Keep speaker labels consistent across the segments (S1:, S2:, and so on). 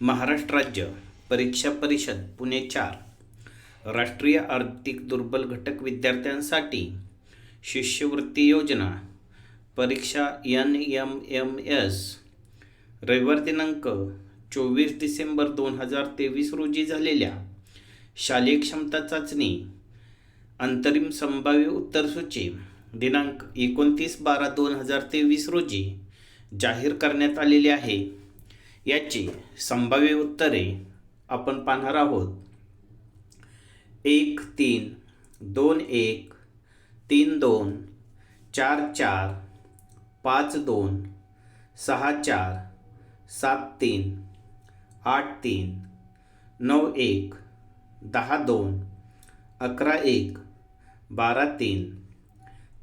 S1: महाराष्ट्र राज्य परीक्षा परिषद पुणे चार. राष्ट्रीय आर्थिक दुर्बल घटक विद्यार्थ्यांसाठी शिष्यवृत्ती योजना परीक्षा एन एम एम एस. रविवार दिनांक चोवीस डिसेंबर दोन हजार तेवीस रोजी झालेल्या शालेय क्षमता चाचणी अंतरिम संभाव्य उत्तरसूची दिनांक एकोणतीस बारा दोन हजार तेवीस रोजी जाहीर करण्यात आलेली आहे. याची संभाव्य उत्तरे आपण पाहणार आहोत. एक तीन दोन एक तीन दोन चार चार पाच दोन सहा चार सात तीन आठ तीन नऊ एक दहा दोन अकरा एक बारा तीन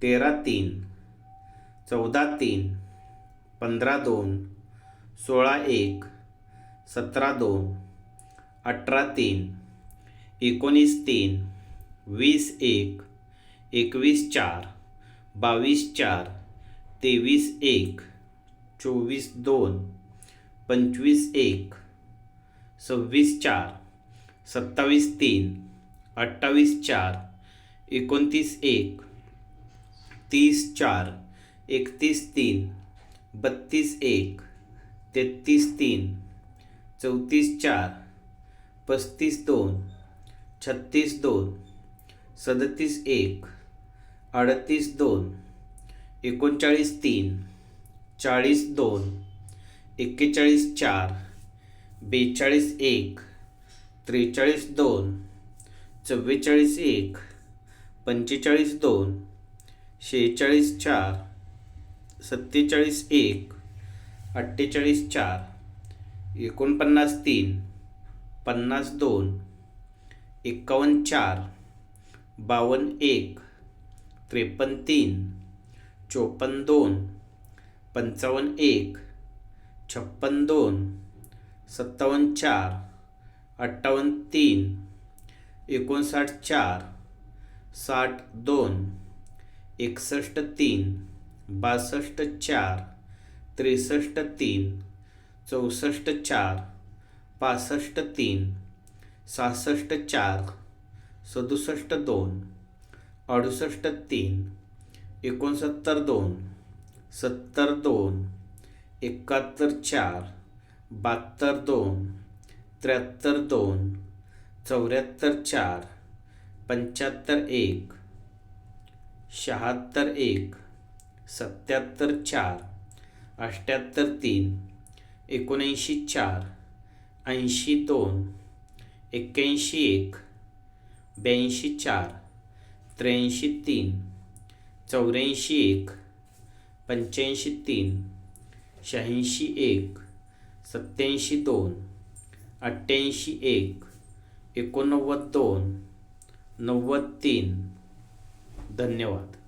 S1: तेरा तीन चौदा तीन पंधरा दोन सोळा एक सतरा दोन अठरा तीन एकोणीस तीन वीस एक एकवीस चार बावीस चार तेवीस एक चोवीस दोन पंचवीस एक सव्वीस चार सत्तावीस तीन अठ्ठावीस चार एकोणतीस एक तीस चार एकतीस तीन बत्तीस एक. तेहतीस तीन चौतीस चार पस्तीस दोन छत्तीस दोन सदतीस एक अडतीस दोन एकोणचाळीस तीन चाळीस दोन एक्केचाळीस चार बेचाळीस एक त्रेचाळीस दोन चव्वेचाळीस एक पंचेचाळीस दोन शेहेचाळीस चार सत्तेचाळीस एक अठ्ठेचाळीस चार एकोणपन्नास तीन पन्नास दोन एक्कावन्न चार बावन्न एक त्रेपन्न तीन चोपन्न दोन पंचावन्न एक छप्पन्न दोन सत्तावन्न चार अठ्ठावन्न तीन एकोणसाठ चार साठ दोन एकसष्ट तीन बासष्ट चार त्रेसष्ट तीन चौसष्ट चार पासष्ट तीन सहासष्ट चार सदुसष्ट दोन अडुसष्ट तीन एकोणसत्तर दोन सत्तर दोन एकाहत्तर चार बहात्तर दोन त्र्याहत्तर दोन चौऱ्याहत्तर चार पंच्याहत्तर एक शहात्तर एक सत्याहत्तर चार. अठ्ठ्याहत्तर तीन एकोणऐंशी चार ऐंशी दोन एक्क्याऐंशी एक ब्याऐंशी चार त्र्याऐंशी तीन चौऱ्याऐंशी एक पंच्याऐंशी तीन शहाऐंशी एक सत्याऐंशी दोन अठ्ठ्याऐंशी एक एकोणनव्वद दोन नव्वद तीन. धन्यवाद.